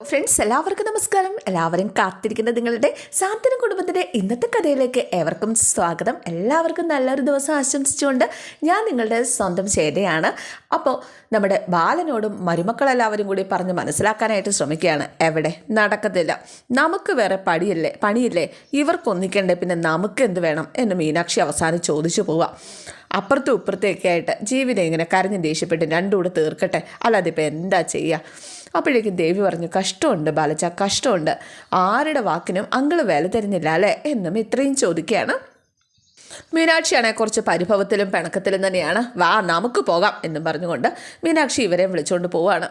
Friends എല്ലാവർക്കും നമസ്കാരം. എല്ലാവരും കാത്തിരിക്കുന്ന നിങ്ങളുടെ സാന്ത്വന കുടുംബത്തിന്റെ ഇന്നത്തെ കഥയിലേക്ക് ഏവർക്കും സ്വാഗതം. എല്ലാവർക്കും നല്ലൊരു ദിവസം ആശംസിച്ചുകൊണ്ട് ഞാൻ നിങ്ങളുടെ സ്വന്തം ചേതയാണ്. അപ്പോൾ നമ്മുടെ ബാലനോടും മരുമക്കളെല്ലാവരും കൂടി പറഞ്ഞ് മനസ്സിലാക്കാനായിട്ട് ശ്രമിക്കുകയാണ്. എവിടെ? നടക്കത്തില്ല. നമുക്ക് വേറെ പണിയല്ലേ? പണിയില്ലേ? ഇവർക്കൊന്നിക്കണ്ടേ പിന്നെ നമുക്ക് എന്ത് വേണം? എന്ന് മീനാക്ഷി അവസാനം ചോദിച്ചു പോവാം അപ്പുറത്തും ഇപ്പുറത്തേക്കായിട്ട് ജീവിതം ഇങ്ങനെ കരഞ്ഞ് ദേഷ്യപ്പെട്ട് രണ്ടും കൂടെ തീർക്കട്ടെ? അല്ലാതെ ഇപ്പം എന്താ ചെയ്യുക അപ്പോഴേക്കും ദേവി പറഞ്ഞു കഷ്ടമുണ്ട് ബാലച്ച കഷ്ടമുണ്ട്. ആരുടെ വാക്കിനും അങ്ങൾ വില തരുന്നില്ല അല്ലേ? എന്നും ഇത്രയും ചോദിക്കുകയാണ്. മീനാക്ഷിയാണെ കുറച്ച് പരിഭവത്തിലും പിണക്കത്തിലും തന്നെയാണ്. വാ നമുക്ക് പോകാം എന്നും പറഞ്ഞുകൊണ്ട് മീനാക്ഷി ഇവരെയും വിളിച്ചുകൊണ്ട് പോവാണ്.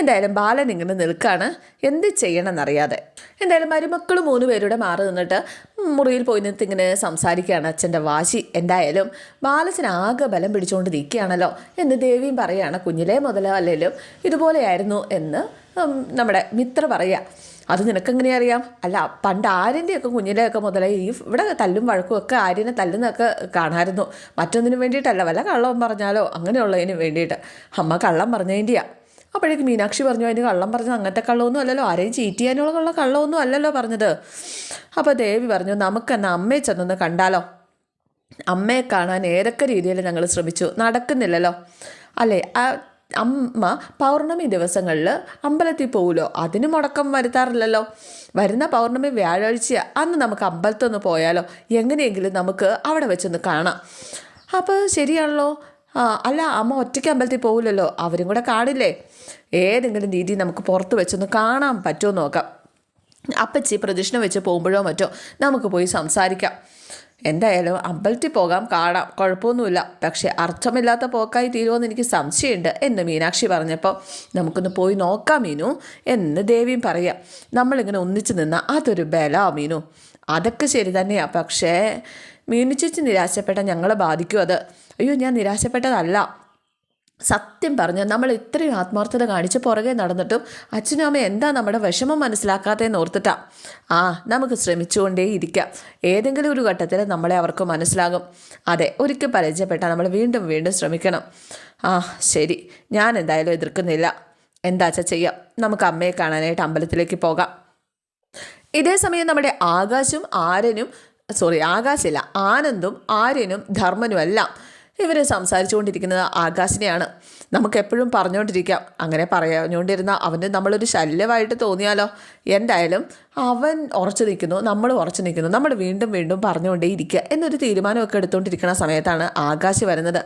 എന്തായാലും ബാലൻ ഇങ്ങനെ നിൽക്കാണ്. എന്ത് ചെയ്യണമെന്നറിയാതെ. എന്തായാലും മരുമക്കൾ മൂന്ന് പേരുടെ മാറി നിന്നിട്ട് മുറിയിൽ പോയി നിന്നിട്ട് ഇങ്ങനെ സംസാരിക്കുകയാണ് അച്ഛന്റെ വാശി. എന്തായാലും ബാലച്ചൻ ആകെ ബലം പിടിച്ചുകൊണ്ട് നിൽക്കുകയാണല്ലോ എന്ന് ദേവിയും പറയുകയാണ്. കുഞ്ഞിലെ മുതലോ അല്ലെങ്കിലും ഇതുപോലെയായിരുന്നു എന്ന് നമ്മുടെ മിത്ര പറയുക. അത് നിനക്കെങ്ങനെ അറിയാം? അല്ല പണ്ട് ആര്യന്റെയൊക്കെ കുഞ്ഞിലെയൊക്കെ മുതലേ ഈ ഇവിടെ തല്ലും വഴക്കും ഒക്കെ ആര്യനെ തല്ലുന്നൊക്കെ കാണാമായിരുന്നു മറ്റൊന്നിനും വേണ്ടിയിട്ടല്ല വല്ല കള്ളവും പറഞ്ഞാലോ അങ്ങനെയുള്ളതിന് വേണ്ടിയിട്ട്. അമ്മ കള്ളം പറഞ്ഞതിന്റെയാണ് അപ്പോഴേക്ക് മീനാക്ഷി പറഞ്ഞു അതിന് കള്ളം പറഞ്ഞത് അങ്ങനത്തെ കള്ളമൊന്നും അല്ലല്ലോ. ആരെയും ചീറ്റ് ചെയ്യാനുള്ള കള്ളമൊന്നും അല്ലല്ലോ പറഞ്ഞത്. അപ്പോൾ ദേവി പറഞ്ഞു നമുക്കെന്നാ അമ്മയെ ചെന്നൊന്ന് കണ്ടാലോ? അമ്മയെ കാണാൻ ഏതൊക്കെ രീതിയിൽ ഞങ്ങൾ ശ്രമിച്ചു? നടക്കുന്നില്ലല്ലോ. അല്ലേ? ആ അമ്മ പൗർണമി ദിവസങ്ങളിൽ അമ്പലത്തിൽ പോകുമല്ലോ അതിന് മുടക്കം വരുത്താറില്ലല്ലോ. വരുന്ന പൗർണമി വ്യാഴാഴ്ച അന്ന് നമുക്ക് അമ്പലത്തൊന്ന് പോയാലോ? എങ്ങനെയെങ്കിലും നമുക്ക് അവിടെ വെച്ചൊന്ന് കാണാം. അപ്പോൾ ശരിയാണല്ലോ. ആ അല്ല അമ്മ ഒറ്റയ്ക്ക് അമ്പലത്തിൽ പോകില്ലല്ലോ അവരും കൂടെ കാണില്ലേ ഏതെങ്കിലും രീതി നമുക്ക് പുറത്ത് വെച്ചൊന്ന് കാണാൻ പറ്റുമോ നോക്കാം. അപ്പച്ചി പ്രദക്ഷിണം വെച്ച് പോകുമ്പോഴോ മറ്റോ നമുക്ക് പോയി സംസാരിക്കാം. എന്തായാലും അമ്പലത്തിൽ പോകാം കാണാം കുഴപ്പമൊന്നുമില്ല. പക്ഷേ അർത്ഥമില്ലാത്ത പോക്കായി തീരുമെന്ന് എനിക്ക് സംശയമുണ്ട് എന്ന് മീനാക്ഷി പറഞ്ഞപ്പോൾ നമുക്കൊന്ന് പോയി നോക്കാം മീനു എന്ന് ദേവിയും പറയാം. നമ്മളിങ്ങനെ ഒന്നിച്ചു നിന്നാൽ അതൊരു ബല മീനു. അതൊക്കെ ശരി തന്നെയാണ് പക്ഷേ മീനു ചേച്ചി നിരാശപ്പെട്ട ഞങ്ങളെ ബാധിക്കും അത്. അയ്യോ ഞാൻ നിരാശപ്പെട്ടതല്ല. സത്യം പറഞ്ഞ് നമ്മൾ ഇത്രയും ആത്മാർത്ഥത കാണിച്ച് പുറകെ നടന്നിട്ടും അച്ഛനും അമ്മ എന്താ നമ്മുടെ വിഷമം മനസ്സിലാക്കാത്തതെന്ന് ഓർത്തിട്ടാ. ആ നമുക്ക് ശ്രമിച്ചുകൊണ്ടേ ഇരിക്കാം. ഏതെങ്കിലും ഒരു ഘട്ടത്തിൽ നമ്മളെ അവർക്ക് മനസ്സിലാകും. അതെ ഒരിക്കൽ പരിചയപ്പെട്ടാൽ നമ്മൾ വീണ്ടും വീണ്ടും ശ്രമിക്കണം. ആ ശരി. ഞാൻ എന്തായാലും എതിർക്കുന്നില്ല. എന്താ അച്ഛ ചെയ്യാം? നമുക്ക് അമ്മയെ കാണാനായിട്ട് അമ്പലത്തിലേക്ക് പോകാം. ഇതേ സമയം നമ്മുടെ ആകാശും ആരനും സോറി ആകാശില്ല ആനന്ദും ആര്യനും ധർമ്മനും എല്ലാം ഇവർ സംസാരിച്ചുകൊണ്ടിരിക്കുന്നത് ആകാശിനെയാണ്. നമുക്കെപ്പോഴും പറഞ്ഞുകൊണ്ടിരിക്കാം. അങ്ങനെ പറഞ്ഞുകൊണ്ടിരുന്ന അവന് നമ്മളൊരു ശല്യമായിട്ട് തോന്നിയാലോ? എന്തായാലും അവൻ ഉറച്ചു നിൽക്കുന്നു നമ്മൾ ഉറച്ചു നിൽക്കുന്നു നമ്മൾ വീണ്ടും വീണ്ടും പറഞ്ഞുകൊണ്ടേ ഇരിക്കുക എന്നൊരു തീരുമാനമൊക്കെ എടുത്തുകൊണ്ടിരിക്കുന്ന സമയത്താണ് ആകാശ് വരുന്നത്.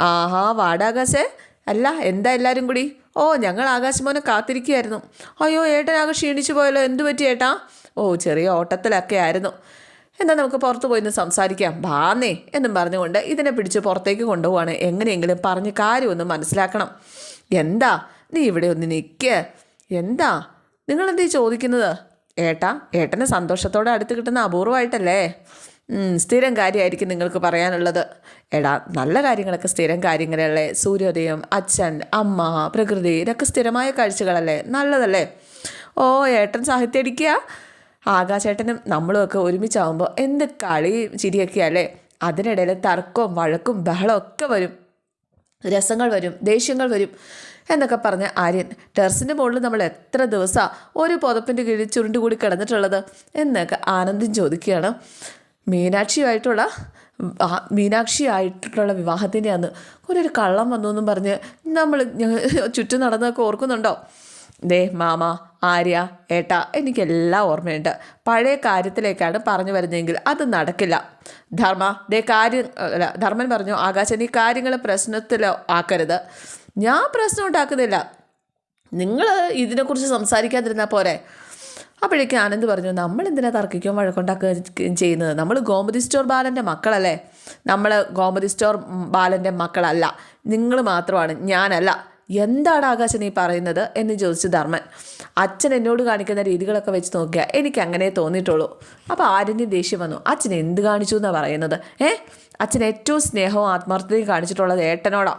ആഹാ വാടാകാശേ. അല്ല എന്താ എല്ലാവരും കൂടി? ഓ ഞങ്ങൾ ആകാശമോനെ കാത്തിരിക്കുകയായിരുന്നു. അയ്യോ ഏട്ടനാകെ ക്ഷീണിച്ചു പോയല്ലോ. എന്തു പറ്റി ഏട്ടാ? ഓ ചെറിയ ഓട്ടത്തിലൊക്കെ ആയിരുന്നു എന്നാൽ നമുക്ക് പുറത്തു പോയി ഒന്ന് സംസാരിക്കാം ബാന്നേ എന്നും പറഞ്ഞുകൊണ്ട് ഇതിനെ പിടിച്ച് പുറത്തേക്ക് കൊണ്ടുപോവാണ്. എങ്ങനെയെങ്കിലും പറഞ്ഞ് കാര്യമൊന്ന് മനസ്സിലാക്കണം. എന്താ? നീ ഇവിടെ ഒന്ന് നിൽക്ക് എന്താ? നിങ്ങളെന്തീ ചോദിക്കുന്നത്? ഏട്ടാ ഏട്ടനെ സന്തോഷത്തോടെ അടുത്ത് കിട്ടുന്ന അപൂർവമായിട്ടല്ലേ സ്ഥിരം കാര്യമായിരിക്കും നിങ്ങൾക്ക് പറയാനുള്ളത്. എടാ നല്ല കാര്യങ്ങളൊക്കെ സ്ഥിരം കാര്യങ്ങളല്ലേ. സൂര്യോദയം അച്ഛൻ അമ്മ പ്രകൃതി ഇതൊക്കെ സ്ഥിരമായ കാഴ്ചകളല്ലേ. നല്ലതല്ലേ. ഓ ഏട്ടൻ സാഹിത്യം അടിക്കുക? ആകാശേട്ടനും നമ്മളുമൊക്കെ ഒരുമിച്ചാവുമ്പോൾ എന്ത് കളി ചിരിയൊക്കെ അല്ലേ? അതിനിടയിൽ തർക്കവും വഴക്കും ബഹളവും ഒക്കെ വരും. രസങ്ങൾ വരും ദേഷ്യങ്ങൾ വരും എന്നൊക്കെ പറഞ്ഞ ആര്യൻ ടെറസിന്റെ മുകളിൽ നമ്മൾ എത്ര ദിവസമാണ് ഒരു പുതപ്പിന്റെ കീഴിൽ ചുരുണ്ടുകൂടി കിടന്നിട്ടുള്ളത് എന്നൊക്കെ ആനന്ദം ചോദിക്കുകയാണ്. മീനാക്ഷിയുമായിട്ടുള്ള മീനാക്ഷി മീനാക്ഷിയായിട്ടുള്ള വിവാഹത്തിന്റെ അന്ന് ഒരു കള്ളം വന്നു എന്നും പറഞ്ഞ് നമ്മൾ ചുറ്റും നടന്നതൊക്കെ ഓർക്കുന്നുണ്ടോ? ദേ മാമ ആര്യ ഏട്ട എനിക്കെല്ലാം ഓർമ്മയുണ്ട്. പഴയ കാര്യത്തിലേക്കാണ് പറഞ്ഞു വരുന്നതെങ്കിൽ അത് നടക്കില്ല. ധർമ്മ ദേ കാര്യം അല്ല ധർമ്മൻ പറഞ്ഞു ആകാശൻ ഈ കാര്യങ്ങൾ പ്രശ്നത്തിലോ ആക്കരുത്. ഞാൻ പ്രശ്നം ഉണ്ടാക്കുന്നില്ല. നിങ്ങൾ ഇതിനെക്കുറിച്ച് സംസാരിക്കാതിരുന്നാൽ പോരെ. അപ്പോഴേക്കും ആനന്ദ് പറഞ്ഞു നമ്മൾ എന്തിനാ തർക്കിക്കുകയും വഴക്കുണ്ടാക്കുകയും ചെയ്യുന്നത്? നമ്മൾ ഗോമതി സ്റ്റോർ ബാലന്റെ മക്കളല്ലേ? നമ്മൾ ഗോമതി സ്റ്റോർ ബാലന്റെ മക്കളല്ല. നിങ്ങൾ മാത്രമാണ് ഞാനല്ല. എന്താണ് ആകാശ നീ പറയുന്നത് എന്ന് ചോദിച്ചു ധർമ്മൻ. അച്ഛൻ എന്നോട് കാണിക്കുന്ന രീതികളൊക്കെ വെച്ച് നോക്കിയാൽ എനിക്ക് അങ്ങനെ തോന്നിയിട്ടുള്ളൂ. അപ്പോൾ ആര്യന്റെ ദേഷ്യം വന്നു. അച്ഛൻ എന്ത് കാണിച്ചു എന്നാണ് പറയുന്നത്? ഏ? അച്ഛൻ ഏറ്റവും സ്നേഹവും ആത്മാർത്ഥതയും കാണിച്ചിട്ടുള്ളത് ഏട്ടനോടാ.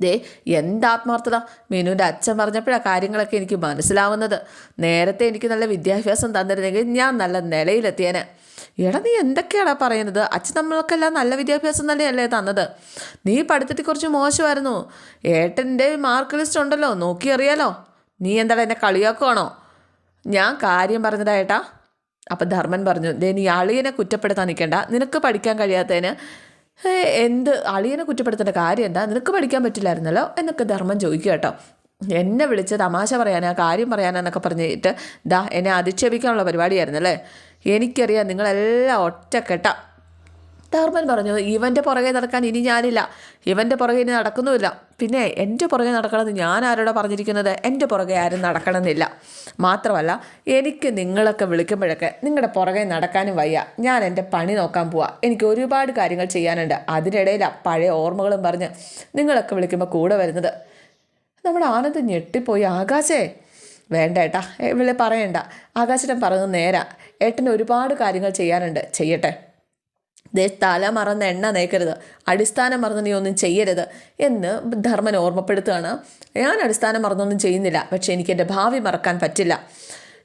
ദേ എന്താത്മാർത്ഥത മീനുവിന്റെ അച്ഛൻ പറഞ്ഞപ്പോഴാണ് കാര്യങ്ങളൊക്കെ എനിക്ക് മനസ്സിലാവുന്നത്. നേരത്തെ എനിക്ക് നല്ല വിദ്യാഭ്യാസം തന്നിരുന്നെങ്കിൽ ഞാൻ നല്ല നിലയിലെത്തിയേനെ. എടാ നീ എന്തൊക്കെയാടാ പറയുന്നത്? അച്ഛൻ നമ്മൾക്കെല്ലാം നല്ല വിദ്യാഭ്യാസം തന്നെയല്ലേ തന്നത്. നീ പഠിത്തത്തിൽ കുറച്ച് മോശമായിരുന്നു. ഏട്ടന്റെ മാർക്ക് ലിസ്റ്റ് ഉണ്ടല്ലോ നോക്കി അറിയാലോ. നീ എന്താടാ എന്നെ കളിയാക്കുവാണോ? ഞാൻ കാര്യം പറഞ്ഞതാ ഏട്ടാ. അപ്പം ധർമ്മൻ പറഞ്ഞു ദേ നീ അളിയനെ കുറ്റപ്പെടുത്താൻ നിൽക്കണ്ട. നിനക്ക് പഠിക്കാൻ കഴിയാത്തതിന് എന്ത്? അളിയനെ കുറ്റപ്പെടുത്തേണ്ട കാര്യം എന്താ? നിനക്ക് പഠിക്കാൻ പറ്റില്ലായിരുന്നല്ലോ എന്നൊക്കെ ധർമ്മൻ ചോദിക്കുക കേട്ടോ. എന്നെ വിളിച്ച് തമാശ പറയാനാ കാര്യം പറയാനാന്നൊക്കെ പറഞ്ഞിട്ട് ദാ എന്നെ അധിക്ഷേപിക്കാനുള്ള പരിപാടിയായിരുന്നു അല്ലേ? എനിക്കറിയാം നിങ്ങളെല്ലാം ഒറ്റക്കെട്ട. ധർമ്മൻ പറഞ്ഞു ഇവന്റെ പുറകെ നടക്കാൻ ഇനി ഞാനില്ല. ഇവന്റെ പുറകെ ഇനി നടക്കുന്നുമില്ല. പിന്നെ എന്റെ പുറകെ നടക്കണമെന്ന് ഞാൻ ആരോടാ പറഞ്ഞിരിക്കുന്നത്? എന്റെ പുറകെ ആരും നടക്കണമെന്നില്ല. മാത്രമല്ല എനിക്ക് നിങ്ങളൊക്കെ വിളിക്കുമ്പോഴൊക്കെ നിങ്ങളുടെ പുറകെ നടക്കാനും വയ്യ. ഞാൻ എന്റെ പണി നോക്കാൻ പോവാ. എനിക്ക് ഒരുപാട് കാര്യങ്ങൾ ചെയ്യാനുണ്ട്. അതിനിടയിലാണ് പഴയ ഓർമ്മകളും പറഞ്ഞ് നിങ്ങളൊക്കെ വിളിക്കുമ്പോൾ കൂടെ വരുന്നത്. നമ്മുടെ ആനന്ദ് ഞെട്ടിപ്പോയി. ആകാശേ വേണ്ട ഏട്ടാ ഇവിടെ പറയണ്ട. ആകാശേട്ടൻ പറഞ്ഞത് നേരാ. ഏട്ടന് ഒരുപാട് കാര്യങ്ങൾ ചെയ്യാനുണ്ട്. ചെയ്യട്ടെ. ദേ തല മറന്ന് എണ്ണ നേക്കരുത് അടിസ്ഥാനം മറന്ന് നീ ഒന്നും ചെയ്യരുത് എന്ന് ധർമ്മൻ ഓർമ്മപ്പെടുത്തുകയാണ്. ഞാൻ അടിസ്ഥാനം മറന്നൊന്നും ചെയ്യുന്നില്ല. പക്ഷേ എനിക്ക് എന്റെ ഭാവി മറക്കാൻ പറ്റില്ല.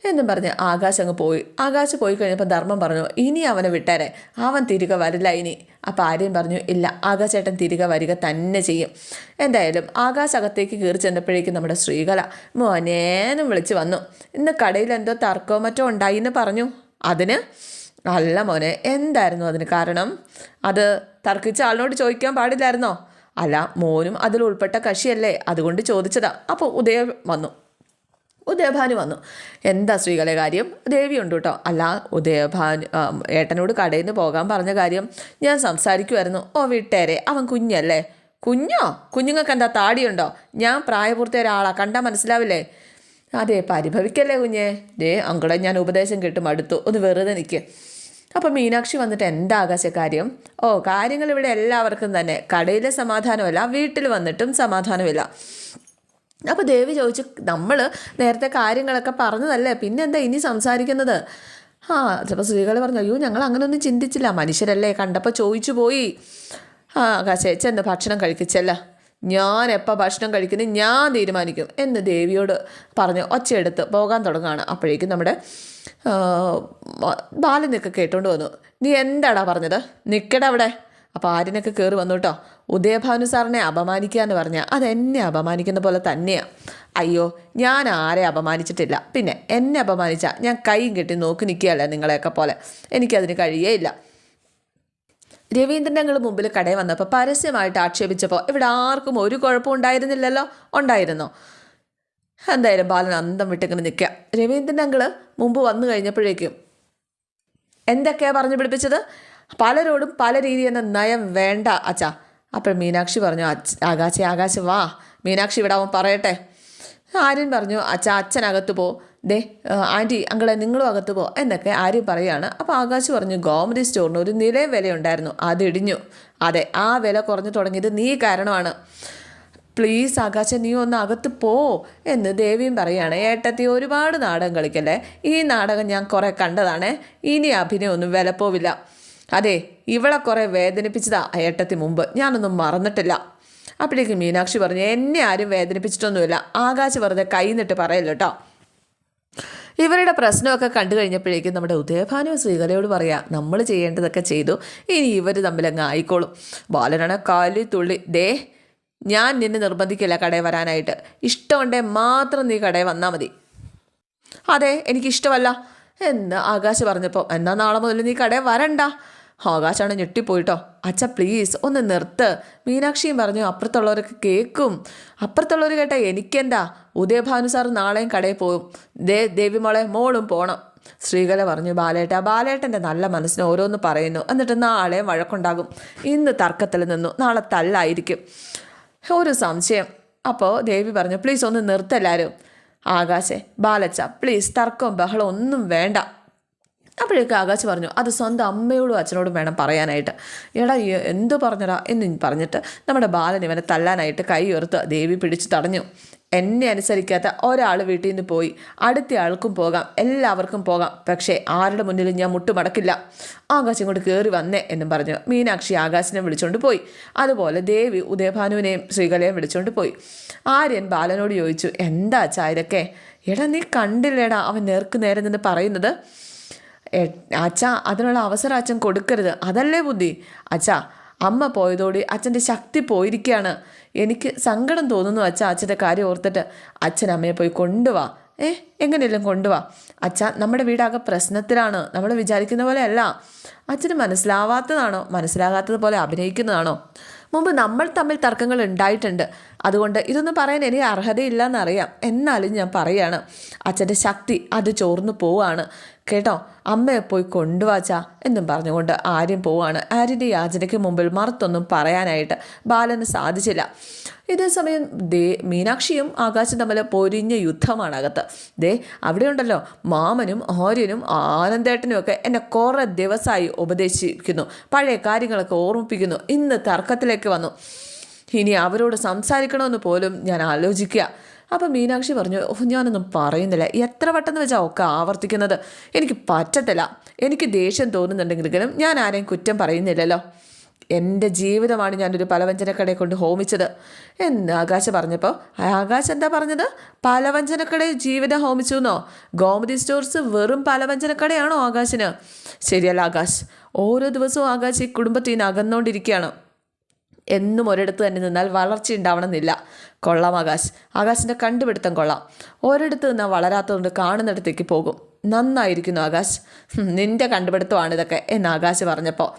എന്നും പറഞ്ഞ് ആകാശ് അങ്ങ് പോയി. ആകാശ് പോയി കഴിഞ്ഞപ്പോൾ ധർമ്മം പറഞ്ഞു ഇനി അവനെ വിട്ടേരെ. അവൻ തിരികെ വരില്ല ഇനി. അപ്പോൾ ആര്യൻ പറഞ്ഞു ഇല്ല ആകാശേട്ടൻ തിരികെ വരിക തന്നെ ചെയ്യും. എന്തായാലും ആകാശ് അകത്തേക്ക് കയറി ചെന്നപ്പോഴേക്കും നമ്മുടെ ശ്രീകല മോനേനും വിളിച്ചു വന്നു. ഇന്ന് കടയിൽ എന്തോ തർക്കമോ മറ്റോ ഉണ്ടായി എന്ന് പറഞ്ഞു. അതിന്? അല്ല മോനെ എന്തായിരുന്നു അതിന് കാരണം? അത് തർക്കിച്ച ആളിനോട് ചോദിക്കാൻ പാടില്ലായിരുന്നോ? അല്ല മോനും അതിൽ ഉൾപ്പെട്ട കക്ഷിയല്ലേ അതുകൊണ്ട് ചോദിച്ചതാ. അപ്പോൾ ഉദയം വന്നു. ഉദയഭാനു വന്നു. എന്താ സ്ത്രീകളെ കാര്യം? ദേവിയുണ്ട് കേട്ടോ. അല്ല ഉദയഭാനു ഏട്ടനോട് കടയിൽ നിന്ന് പോകാൻ പറഞ്ഞ കാര്യം ഞാൻ സംസാരിക്കുമായിരുന്നു ഓ വിട്ടേരെ. അവൻ കുഞ്ഞല്ലേ? കുഞ്ഞോ? കുഞ്ഞുങ്ങൾക്ക് എന്താ താടിയുണ്ടോ? ഞാൻ പ്രായപൂർത്തിയ ഒരാളാ. കണ്ടാൽ മനസ്സിലാവില്ലേ? അതെ പരിഭവിക്കല്ലേ കുഞ്ഞേ? ദേ അങ്കളെ ഞാൻ ഉപദേശം കിട്ടും. അടുത്തു. ഒന്ന് വെറുതെ നിൽക്കുക അപ്പം മീനാക്ഷി വന്നിട്ട് എന്താ ആകാശ കാര്യം? ഓ കാര്യങ്ങൾ ഇവിടെ എല്ലാവർക്കും തന്നെ. കടയിലെ സമാധാനമല്ല വീട്ടിൽ വന്നിട്ടും സമാധാനമില്ല. അപ്പോൾ ദേവി ചോദിച്ചു നമ്മൾ നേരത്തെ കാര്യങ്ങളൊക്കെ പറഞ്ഞതല്ലേ പിന്നെന്താ ഇനി സംസാരിക്കുന്നത്? ആ ചിലപ്പോൾ സ്ത്രീകൾ പറഞ്ഞു അയ്യോ ഞങ്ങൾ അങ്ങനെയൊന്നും ചിന്തിച്ചില്ല മനുഷ്യരല്ലേ കണ്ടപ്പോൾ ചോദിച്ചു പോയി. ആ ചേച്ചി എന്താ ഭക്ഷണം കഴിക്കിച്ചല്ല ഞാൻ എപ്പോൾ ഭക്ഷണം കഴിക്കുന്നത് ഞാൻ തീരുമാനിക്കും എന്ന് ദേവിയോട് പറഞ്ഞ് ഒച്ചയെടുത്ത് പോകാൻ തുടങ്ങുകയാണ്. അപ്പോഴേക്കും നമ്മുടെ ബാലനൊക്കെ കേട്ടുകൊണ്ട് വന്നു. നീ എന്താടാ പറഞ്ഞത്? നിൽക്കട അവിടെ അപ്പോൾ ആര്യനൊക്കെ കയറി വന്നു കേട്ടോ. ഉദയഭാനു സാറിനെ അപമാനിക്കുക എന്ന് പറഞ്ഞാൽ അതെന്നെ അപമാനിക്കുന്ന പോലെ തന്നെയാണ് അയ്യോ ഞാൻ ആരെ അപമാനിച്ചിട്ടില്ല. പിന്നെ എന്നെ അപമാനിച്ചാൽ ഞാൻ കൈയും കെട്ടി നോക്കി നിൽക്കുകയല്ലേ നിങ്ങളെയൊക്കെ പോലെ. എനിക്കതിന് കഴിയേയില്ല രവീന്ദ്രൻ ഞങ്ങൾ മുമ്പിൽ കടയിൽ വന്നപ്പോൾ പരസ്യമായിട്ട് ആക്ഷേപിച്ചപ്പോൾ ഇവിടെ ആർക്കും ഒരു കുഴപ്പം ഉണ്ടായിരുന്നില്ലല്ലോ. ഉണ്ടായിരുന്നോ? എന്തായാലും ബാലൻ അന്തം വിട്ടിങ്ങനെ നിൽക്കുക. രവീന്ദ്രൻ ഞങ്ങൾ മുമ്പ് വന്നു കഴിഞ്ഞപ്പോഴേക്കും എന്തൊക്കെയാണ് പറഞ്ഞു പിടിപ്പിച്ചത്? പലരോടും പല രീതി എന്ന നയം വേണ്ട. അച്ഛാ അപ്പോൾ മീനാക്ഷി പറഞ്ഞു അച് ആകാശ ആകാശ് വാ. മീനാക്ഷി ഇവിടെ അവൻ പറയട്ടെ. ആര്യൻ പറഞ്ഞു അച്ഛ അച്ഛൻ അകത്ത് പോ. ദേ ആന്റി അങ്കളെ നിങ്ങളും അകത്ത് പോ. എന്നൊക്കെ ആര്യൻ പറയുകയാണ്. അപ്പോൾ ആകാശ് പറഞ്ഞു ഗോമതി സ്റ്റോറിന് ഒരു നിലയും വിലയുണ്ടായിരുന്നു. അത് ഇടിഞ്ഞു. അതെ ആ വില കുറഞ്ഞു തുടങ്ങിയത് നീ കാരണമാണ്. പ്ലീസ് ആകാശ നീ ഒന്ന് അകത്ത് പോ. എന്ന് ദേവിയും പറയുകയാണ്. ഏട്ടത്തി ഒരുപാട് നാടകം കളിക്കല്ലേ? ഈ നാടകം ഞാൻ കുറേ കണ്ടതാണ്. ഇനി അഭിനയമൊന്നും വിലപ്പോവില്ല. അതെ ഇവളെ കുറേ വേദനിപ്പിച്ചതാ ഏട്ടത്തി മുമ്പ്. ഞാനൊന്നും മറന്നിട്ടില്ല. അപ്പോഴേക്കും മീനാക്ഷി പറഞ്ഞു എന്നെ ആരും വേദനിപ്പിച്ചിട്ടൊന്നുമില്ല. ആകാശ് വെറുതെ കൈ നിട്ട് പറയല്ലോ കേട്ടോ ഇവരുടെ പ്രശ്നമൊക്കെ കണ്ടു കഴിഞ്ഞപ്പോഴേക്കും നമ്മുടെ ഉദയഭാനു ശ്രീകലയോട് പറയാ നമ്മൾ ചെയ്യേണ്ടതൊക്കെ ചെയ്തു. ഇനി ഇവർ തമ്മിലങ്ങ് ആയിക്കോളും. ബാലനാണ് കാലി തുള്ളി. ദേ ഞാൻ നിന്നെ നിർബന്ധിക്കില്ല കടയിൽ വരാനായിട്ട്. ഇഷ്ടമുണ്ടേ മാത്രം നീ കടയിൽ വന്നാൽ മതി. അതെ എനിക്കിഷ്ടമല്ല. എന്ന് ആകാശ് പറഞ്ഞപ്പോൾ എന്നാൽ നാളെ മുതൽ നീ കടയിൽ വരണ്ട. ആകാശാണ് ഞെട്ടിപ്പോയിട്ടോ. അച്ഛ പ്ലീസ് ഒന്ന് നിർത്ത്. മീനാക്ഷിയും പറഞ്ഞു അപ്പുറത്തുള്ളവരൊക്കെ കേൾക്കും അപ്പുറത്തുള്ളവർ കേട്ടാ എനിക്കെന്താ? ഉദയഭാനു സാർ നാളെയും കടയിൽ പോകും. ദേ ദേവിമോളെ മോളും പോണം. ശ്രീകല പറഞ്ഞു ബാലേട്ട ബാലേട്ടന്റെ നല്ല മനസ്സിന് ഓരോന്ന് പറയുന്നു. എന്നിട്ട് നാളെ വഴക്കുണ്ടാകും. ഇന്ന് തർക്കത്തിൽ നിന്നു. നാളെ തല്ലായിരിക്കും. ഒരു സംശയം. അപ്പോൾ ദേവി പറഞ്ഞു പ്ലീസ് ഒന്ന് നിർത്തല്ലാരും ആകാശേ ബാലച്ച പ്ലീസ് തർക്കവും ബഹളം ഒന്നും വേണ്ട. അപ്പോഴേക്കും ആകാശ് പറഞ്ഞു അത് സ്വന്തം അമ്മയോടും അച്ഛനോടും വേണം പറയാനായിട്ട്. എടാ എന്ത് പറഞ്ഞടാ? എന്ന് പറഞ്ഞിട്ട് നമ്മുടെ ബാലൻ ഇവനെ തല്ലാനായിട്ട് കൈ ഉയർത്ത് ദേവി പിടിച്ച് തടഞ്ഞു. എന്നെ അനുസരിക്കാത്ത ഒരാൾ വീട്ടിൽ നിന്ന് പോയി. അടുത്ത ആൾക്കും പോകാം എല്ലാവർക്കും പോകാം. പക്ഷേ ആരുടെ മുന്നിലും ഞാൻ മുട്ടുമടക്കില്ല. ആകാശ് ഇങ്ങോട്ട് കയറി വന്നേ എന്നും പറഞ്ഞു. മീനാക്ഷി ആകാശിനെ വിളിച്ചുകൊണ്ട് പോയി. അതുപോലെ ദേവി ഉദയഭാനുവിനെയും ശ്രീകലയെയും വിളിച്ചുകൊണ്ട് പോയി. ആര്യൻ ബാലനോട് ചോദിച്ചു എന്താ അച്ഛാ ഇതൊക്കെ? എടാ നീ കണ്ടില്ലേടാ അവൻ നേർക്ക് നേരെ നിന്ന് പറയുന്നത്? അച്ഛാ അതിനുള്ള അവസരം അച്ഛൻ കൊടുക്കരുത്. അതല്ലേ ബുദ്ധി? അച്ഛാ അമ്മ പോയതോടെ അച്ഛന്റെ ശക്തി പോയിരിക്കുകയാണ്. എനിക്ക് സങ്കടം തോന്നുന്നു അച്ഛ അച്ഛന്റെ കാര്യം ഓർത്തിട്ട്. അച്ഛൻ അമ്മയെ പോയി കൊണ്ടുവാ. ഏ എങ്ങനെയെല്ലാം കൊണ്ടുവാ. അച്ഛ നമ്മുടെ വീടാകെ പ്രശ്നത്തിലാണ്. നമ്മൾ വിചാരിക്കുന്ന പോലെ അല്ല അച്ഛന് മനസ്സിലാവാത്തതാണോ? മനസ്സിലാകാത്തത് പോലെ അഭിനയിക്കുന്നതാണോ? മുമ്പ് നമ്മൾ തമ്മിൽ തർക്കങ്ങൾ ഉണ്ടായിട്ടുണ്ട്. അതുകൊണ്ട് ഇതൊന്നും പറയാൻ എനിക്ക് അർഹതയില്ല എന്നറിയാം എന്നാലും ഞാൻ പറയാണ് അച്ഛന്റെ ശക്തി അത് ചോർന്നു പോവാണ്. കേട്ടോ? അമ്മയെ പോയി കൊണ്ടുവാച്ചാ എന്നും പറഞ്ഞുകൊണ്ട് ആര്യം പോവാണ്. ആര്യന്റെ യാചനയ്ക്ക് മുമ്പിൽ മറുത്തൊന്നും പറയാനായിട്ട് ബാലന് സാധിച്ചില്ല. ഇതേസമയം ദേ മീനാക്ഷിയും ആകാശം തമ്മിൽ പൊരിഞ്ഞ യുദ്ധമാണ് അകത്ത്. ദേ അവിടെയുണ്ടല്ലോ മാമനും ആര്യനും ആനന്ദേട്ടനും ഒക്കെ എന്നെ കുറേ ദിവസമായി ഉപദേശിക്കുന്നു. പഴയ കാര്യങ്ങളൊക്കെ ഓർമ്മിപ്പിക്കുന്നു. ഇന്ന് തർക്കത്തിലേക്ക് വന്നു. ഇനി അവരോട് സംസാരിക്കണമെന്ന് പോലും ഞാൻ ആലോചിക്കുക. അപ്പം മീനാക്ഷി പറഞ്ഞു ഓ ഞാനൊന്നും പറയുന്നില്ല. എത്ര വട്ടം വെച്ചാൽ ഒക്കെ ആവർത്തിക്കുന്നത്? എനിക്ക് പറ്റത്തില്ല. എനിക്ക് ദേഷ്യം തോന്നുന്നുണ്ടെങ്കിലും ഞാൻ ആരെയും കുറ്റം പറയുന്നില്ലല്ലോ. എന്റെ ജീവിതമാണ് ഞാനൊരു പലവ്യഞ്ജനക്കടയെ കൊണ്ട് ഹോമിച്ചത്. എന്ന് ആകാശ പറഞ്ഞപ്പോൾ ആകാശ് എന്താ പറഞ്ഞത്? പലവ്യഞ്ജനക്കടയിൽ ജീവിതം ഹോമിച്ചു എന്നോ? ഗോമതി സ്റ്റോർസ് വെറും പലവ്യഞ്ജനക്കടയാണോ ആകാശിന്? ശരിയല്ല ആകാശ്. ഓരോ ദിവസവും ആകാശ് ഈ കുടുംബത്തിൽ നിന്ന് അകന്നുകൊണ്ടിരിക്കുകയാണ്. എന്നും ഒരിടത്ത് തന്നെ നിന്നാൽ വളർച്ച ഉണ്ടാവണമെന്നില്ല. കൊള്ളാം ആകാശ്. ആകാശിന്റെ കണ്ടുപിടുത്തം കൊള്ളാം. ഒരിടത്ത് നിന്നാൽ വളരാത്തതുകൊണ്ട് കാണുന്നിടത്തേക്ക് പോകും. നന്നായിരിക്കുന്നു ആകാശ്. നിന്റെ കണ്ടുപിടുത്തമാണ് ഇതൊക്കെ എന്ന് ആകാശ് പറഞ്ഞപ്പോൾ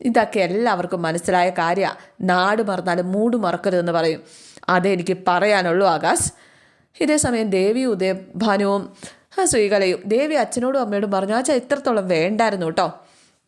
ഇതൊക്കെ എല്ലാവർക്കും മനസ്സിലായ കാര്യമാണ് നാട് മറന്നാലും മൂട് മറക്കരുതെന്ന് പറയും. അതേ എനിക്ക് പറയാനുള്ളൂ ആകാശ്. ഇതേസമയം ദേവി ഉദയഭാനുവും ശ്രീകലയും ദേവി അച്ഛനോടും അമ്മയോടും പറഞ്ഞു ആച്ചാ ഇത്രത്തോളം വേണ്ടായിരുന്നു കേട്ടോ.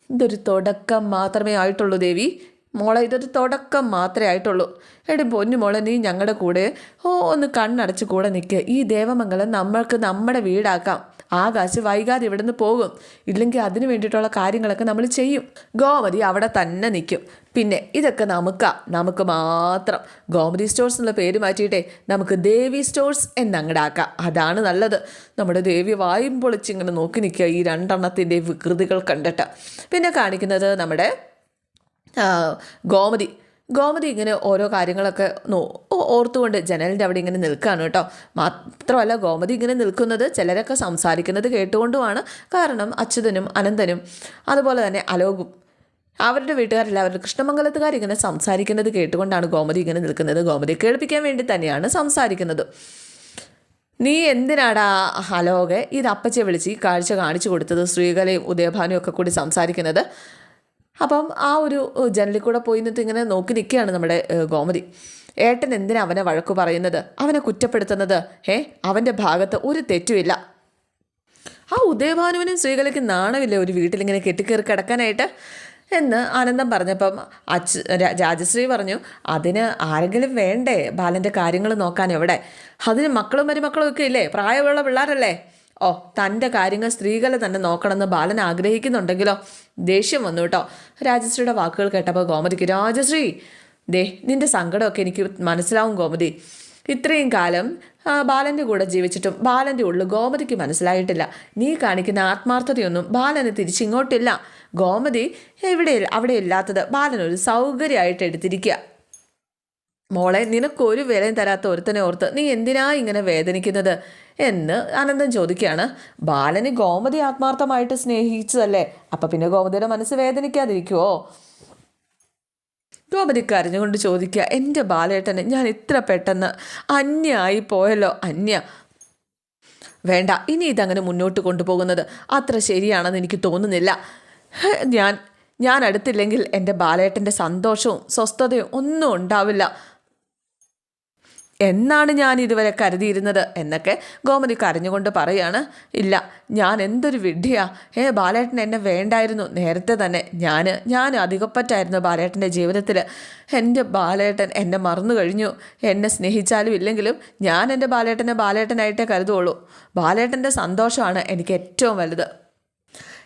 ഇതൊരു തുടക്കം മാത്രമേ ആയിട്ടുള്ളൂ ദേവി. മോളെ ഇതൊരു തുടക്കം മാത്രമേ ആയിട്ടുള്ളൂ. എടി പൊന്നു മോളെ നീ ഞങ്ങളുടെ കൂടെ ഓ ഒന്ന് കണ്ണടച്ച് കൂടെ നിൽക്കുക ഈ ദേവമംഗലം നമ്മൾക്ക് നമ്മുടെ വീടാക്കാം. ആകാശ് വൈകാതെ ഇവിടെ നിന്ന് പോകും. ഇല്ലെങ്കിൽ അതിനു വേണ്ടിയിട്ടുള്ള കാര്യങ്ങളൊക്കെ നമ്മൾ ചെയ്യും. ഗോമതി അവിടെ തന്നെ നിൽക്കും പിന്നെ ഇതൊക്കെ നമുക്കാ. നമുക്ക് മാത്രം ഗോമതി സ്റ്റോഴ്സ് എന്നുള്ള പേര് മാറ്റിയിട്ടേ നമുക്ക് ദേവി സ്റ്റോഴ്സ് എന്നങ്ങടാക്കാം. അതാണ് നല്ലത്. നമ്മുടെ ദേവി വായും പൊളിച്ചിങ്ങനെ നോക്കി നിൽക്കുക ഈ രണ്ടെണ്ണത്തിന്റെ വികൃതികൾ കണ്ടിട്ട്. പിന്നെ കാണിക്കുന്നത് നമ്മുടെ ഗോമതി. ഗോമതി ഇങ്ങനെ ഓരോ കാര്യങ്ങളൊക്കെ ഓർത്തുകൊണ്ട് ജനലിന്റെ അവിടെ ഇങ്ങനെ നിൽക്കുകയാണ് കേട്ടോ. മാത്രമല്ല ഗോമതി ഇങ്ങനെ നിൽക്കുന്നത് ചിലരൊക്കെ സംസാരിക്കുന്നത് കേട്ടുകൊണ്ടുമാണ്. കാരണം അച്യുതനും അനന്തനും അതുപോലെ തന്നെ അലോകും. അവരുടെ വീട്ടുകാരെല്ലാവരും കൃഷ്ണമംഗലത്തുകാർ ഇങ്ങനെ സംസാരിക്കുന്നത് കേട്ടുകൊണ്ടാണ് ഗോമതി ഇങ്ങനെ നിൽക്കുന്നത്. ഗോമതി കേൾപ്പിക്കാൻ വേണ്ടി തന്നെയാണ് സംസാരിക്കുന്നത്. നീ എന്തിനാടാ ഹലോകെ ഇത് അപ്പച്ചെ വിളിച്ച് ഈ കാഴ്ച കാണിച്ചു കൊടുത്തത്? ശ്രീകലയും ഉദയഭാനും ഒക്കെ കൂടി സംസാരിക്കുന്നത്. അപ്പം ആ ഒരു ജനലിൽ കൂടെ പോയി നിന്നിട്ട് ഇങ്ങനെ നോക്കി നിൽക്കുകയാണ് നമ്മുടെ ഗോമതി. ഏട്ടൻ എന്തിനാ അവനെ വഴക്കു പറയുന്നത്? അവനെ കുറ്റപ്പെടുത്തുന്നത്? ഏ അവന്റെ ഭാഗത്ത് ഒരു തെറ്റുമില്ല. ആ ഉദയഭാനുവിനും ശ്രീകലയ്ക്ക് നാണമില്ല ഒരു വീട്ടിലിങ്ങനെ കെട്ടിക്കയറി കിടക്കാനായിട്ട്? എന്ന് ആനന്ദം പറഞ്ഞപ്പം അച് രാജശ്രീ പറഞ്ഞു അതിന് ആരെങ്കിലും വേണ്ടേ? ബാലന്റെ കാര്യങ്ങൾ നോക്കാൻ എവിടെ? അതിന് മക്കളും മരുമക്കളും ഒക്കെ ഇല്ലേ? പ്രായമുള്ള പിള്ളേരല്ലേ? ഓ തന്റെ കാര്യങ്ങൾ സ്ത്രീകളെ തന്നെ നോക്കണമെന്ന് ബാലൻ ആഗ്രഹിക്കുന്നുണ്ടെങ്കിലോ? ദേഷ്യം വന്നു കേട്ടോ. രാജശ്രീയുടെ വാക്കുകൾ കേട്ടപ്പോൾ ഗോമതിക്ക് രാജശ്രീ ദേ നിന്റെ സങ്കടമൊക്കെ എനിക്ക് മനസ്സിലാവും ഗോമതി. ഇത്രയും കാലം ബാലന്റെ കൂടെ ജീവിച്ചിട്ടും ബാലന്റെ ഉള്ളു ഗോമതിക്ക് മനസ്സിലായിട്ടില്ല. നീ കാണിക്കുന്ന ആത്മാർത്ഥതയൊന്നും ബാലന് തിരിച്ചിങ്ങോട്ടില്ല. ഗോമതി ഇവിടെ അവിടെ ഇല്ലാത്തത് ബാലൻ ഒരു സൗകര്യമായിട്ട് എടുത്തിരിക്കുക. മോളെ നിനക്കൊരു വിലയും തരാത്ത ഒരുത്തനെ ഓർത്ത് നീ എന്തിനാ ഇങ്ങനെ വേദനിക്കുന്നത്? എന്ന് അനന്തൻ ചോദിക്കുകയാണ്. ബാലന് ഗോമതി ആത്മാർത്ഥമായിട്ട് സ്നേഹിച്ചതല്ലേ? അപ്പം പിന്നെ ഗോമതിയുടെ മനസ്സ് വേദനിക്കാതിരിക്കുമോ ഗോപതി കരഞ്ഞുകൊണ്ട് ചോദിക്കുക എന്റെ ബാലേട്ടനെ ഞാൻ ഇത്ര പെട്ടെന്ന് അന്യ ആയി പോയല്ലോ അന്യ വേണ്ട ഇനി ഇതങ്ങനെ മുന്നോട്ട് കൊണ്ടുപോകുന്നത് അത്ര ശരിയാണെന്ന് എനിക്ക് തോന്നുന്നില്ല. ഞാൻ ഞാൻ അടുത്തില്ലെങ്കിൽ എന്റെ ബാലേട്ടന്റെ സന്തോഷവും സ്വസ്ഥതയും ഒന്നും ഉണ്ടാവില്ല. എന്നാണ് ഞാൻ ഇതുവരെ കരുതിയിരുന്നത് എന്നൊക്കെ ഗോമതി കരഞ്ഞുകൊണ്ട് പറയാണ്. ഇല്ല ഞാൻ എന്തൊരു വിഡ്ഢിയാ. ഏ ബാലേട്ടൻ എന്നെ വേണ്ടായിരുന്നു നേരത്തെ തന്നെ. ഞാൻ ഞാൻ അധികപ്പറ്റായിരുന്നു ബാലേട്ടന്റെ ജീവിതത്തിൽ എന്റെ ബാലേട്ടൻ എന്നെ മറന്നു കഴിഞ്ഞു. എന്നെ സ്നേഹിച്ചാലും ഇല്ലെങ്കിലും ഞാൻ എന്റെ ബാലേട്ടനെ ബാലേട്ടനായിട്ടേ കരുതുള്ളൂ. ബാലേട്ടന്റെ സന്തോഷമാണ് എനിക്ക് ഏറ്റവും വലുത്.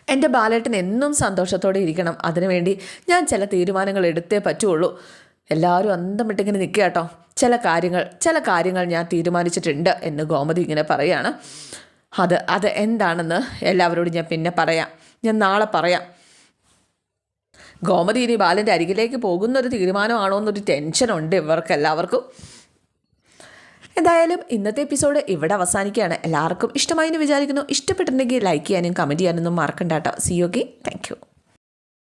എന്റെ ബാലേട്ടൻ എന്നും സന്തോഷത്തോടെ ഇരിക്കണം. അതിനുവേണ്ടി ഞാൻ ചില തീരുമാനങ്ങൾ എടുത്തേ പറ്റുള്ളൂ. എല്ലാവരും അന്തം വിട്ടിങ്ങനെ നിൽക്കുക കേട്ടോ. ചില കാര്യങ്ങൾ ചില കാര്യങ്ങൾ ഞാൻ തീരുമാനിച്ചിട്ടുണ്ട് എന്ന് ഗോമതി ഇങ്ങനെ പറയുകയാണ് അത് അത് എന്താണെന്ന് എല്ലാവരോടും ഞാൻ പിന്നെ പറയാം. ഞാൻ നാളെ പറയാം. ഗോമതി ഇനി ബാലന്റെ അരികിലേക്ക് പോകുന്നൊരു തീരുമാനമാണോ എന്നൊരു ടെൻഷനുണ്ട് ഇവർക്ക് എല്ലാവർക്കും. എന്തായാലും ഇന്നത്തെ എപ്പിസോഡ് ഇവിടെ അവസാനിക്കുകയാണ്. എല്ലാവർക്കും ഇഷ്ടമായി എന്ന് വിചാരിക്കുന്നു. ഇഷ്ടപ്പെട്ടിട്ടുണ്ടെങ്കിൽ ലൈക്ക് ചെയ്യാനും കമന്റ് ചെയ്യാനൊന്നും മറക്കണ്ട കേട്ടോ. C okay thank